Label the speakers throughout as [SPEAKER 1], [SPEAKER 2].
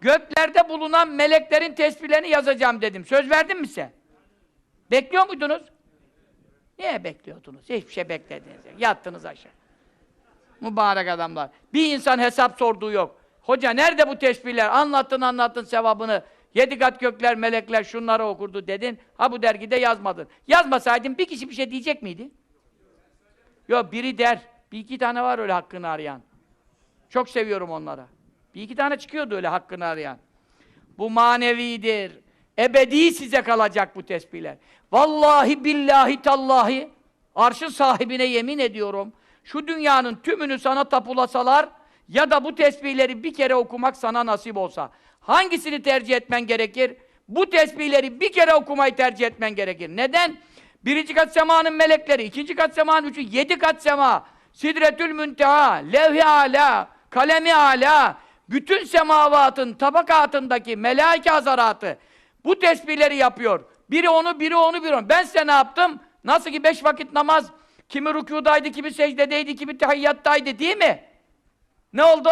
[SPEAKER 1] göklerde bulunan meleklerin tesbihlerini yazacağım dedim. Söz verdim mi sen? Bekliyor muydunuz? Niye bekliyordunuz? Hiçbir şey beklediniz. Yattınız aşağı. Mübarek adamlar. Bir insan hesap sorduğu yok. Hoca nerede bu tesbihler? Anlattın anlattın sevabını. Yedi kat gökler, melekler şunları okurdu dedin. Ha bu dergide yazmadın. Yazmasaydın bir kişi bir şey diyecek miydi? Yok biri der. Bir iki tane var öyle hakkını arayan. Çok seviyorum onlara. Bir iki tane çıkıyordu öyle hakkını arayan. Bu manevidir. Ebedi size kalacak bu tesbihler. Vallahi billahi tallahi arşın sahibine yemin ediyorum. Şu dünyanın tümünü sana tapulasalar ya da bu tesbihleri bir kere okumak sana nasip olsa. Hangisini tercih etmen gerekir? Bu tesbihleri bir kere okumayı tercih etmen gerekir. Neden? Birinci kat semanın melekleri, ikinci kat semanın üçü, yedi kat sema, sidretül münteha, levh-i ala, kalemi ala, bütün semavatın tabakatındaki melaike hazaratı bu tesbihleri yapıyor. Biri onu, biri onu, biri onu. Ben size ne yaptım? Nasıl ki beş vakit namaz, kimi rükûdaydı, kimi secdedeydi, kimi tehiyyattaydı değil mi? Ne oldu?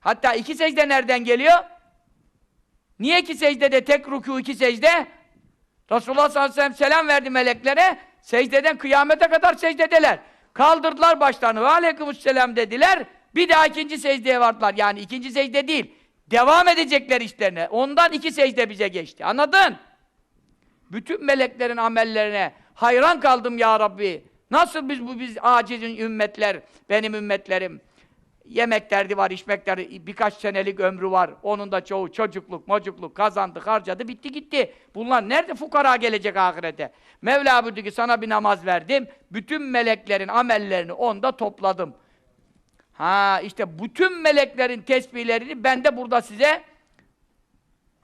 [SPEAKER 1] Hatta iki secde nereden geliyor? Niye iki secdede tek rükû, iki secde? Resulullah sallallahu aleyhi ve sellem selam verdi meleklere, secdeden kıyamete kadar secdedeler. Kaldırdılar başlarını ve aleykümselam dediler, bir daha ikinci secdeye vardılar. Yani ikinci secde değil, devam edecekler işlerine. Ondan iki secde bize geçti. Anladın? Bütün meleklerin amellerine hayran kaldım ya Rabbi. Nasıl biz bu biz acizin ümmetler, benim ümmetlerim. Yemek derdi var, içmek derdi, birkaç senelik ömrü var. Onun da çoğu çocukluk, mocukluk kazandı, harcadı, bitti gitti. Bunlar nerede fukara gelecek ahirete? Mevla buyurdu ki sana bir namaz verdim, bütün meleklerin amellerini onda topladım. Ha işte bütün meleklerin tesbihlerini ben de burada size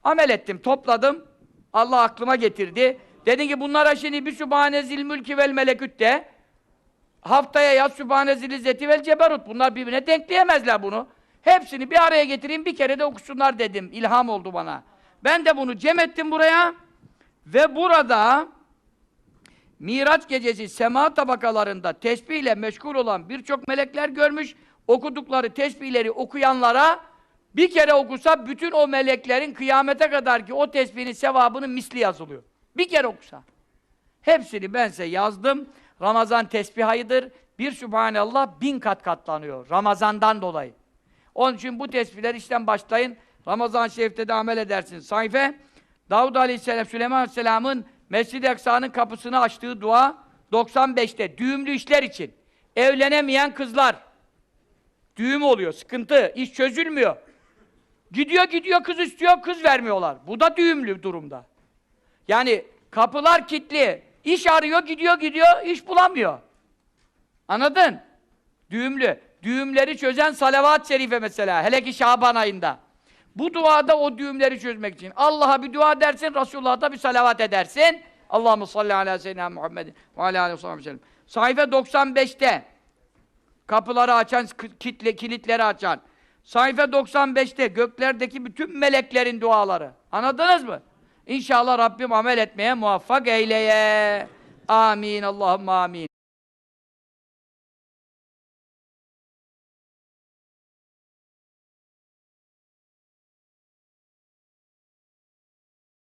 [SPEAKER 1] amel ettim, topladım. Allah aklıma getirdi. Dedi ki bunlara şimdi bir Sübhane zil mülki vel meleküt de haftaya yaz Sübhane zil izzeti vel ceberut. Bunlar birbirine denkleyemezler bunu. Hepsini bir araya getireyim bir kere de okusunlar dedim. İlham oldu bana. Ben de bunu cem ettim buraya ve burada Miraç gecesi sema tabakalarında tesbihle meşgul olan birçok melekler görmüş. Okudukları tesbihleri okuyanlara bir kere okusa bütün o meleklerin kıyamete kadar ki o tesbihin sevabının misli yazılıyor. Bir kere okusa. Hepsini ben size yazdım. Ramazan tesbih ayıdır. Bir Sübhanallah bin kat katlanıyor. Ramazandan dolayı. Onun için bu tesbihler işten başlayın. Ramazan-ı Şerif'te de amel edersin. Sayfe, Davud Aleyhisselam, Süleyman Aleyhisselam'ın Mescid-i Aksa'nın kapısını açtığı dua 95'te düğümlü işler için. Evlenemeyen kızlar. Düğüm oluyor, sıkıntı, iş çözülmüyor. Gidiyor gidiyor kız istiyor, kız vermiyorlar. Bu da düğümlü durumda. Yani kapılar kilitli. İş arıyor, gidiyor gidiyor, iş bulamıyor. Anladın? Düğümlü. Düğümleri çözen salavat-ı şerife mesela. Hele ki Şaban ayında. Bu duada o düğümleri çözmek için. Allah'a bir dua dersin, Resulullah'a bir salavat edersin. Allahumme salli ala seyyidina Muhammedin ve ala aleyhi ve sellem. Sayfa 95'te kapıları açan, kitle, kilitleri açan. Sayfa 95'te göklerdeki bütün meleklerin duaları. Anladınız mı? İnşallah Rabbim amel etmeye muvaffak eyleye. Amin. Allahümme amin.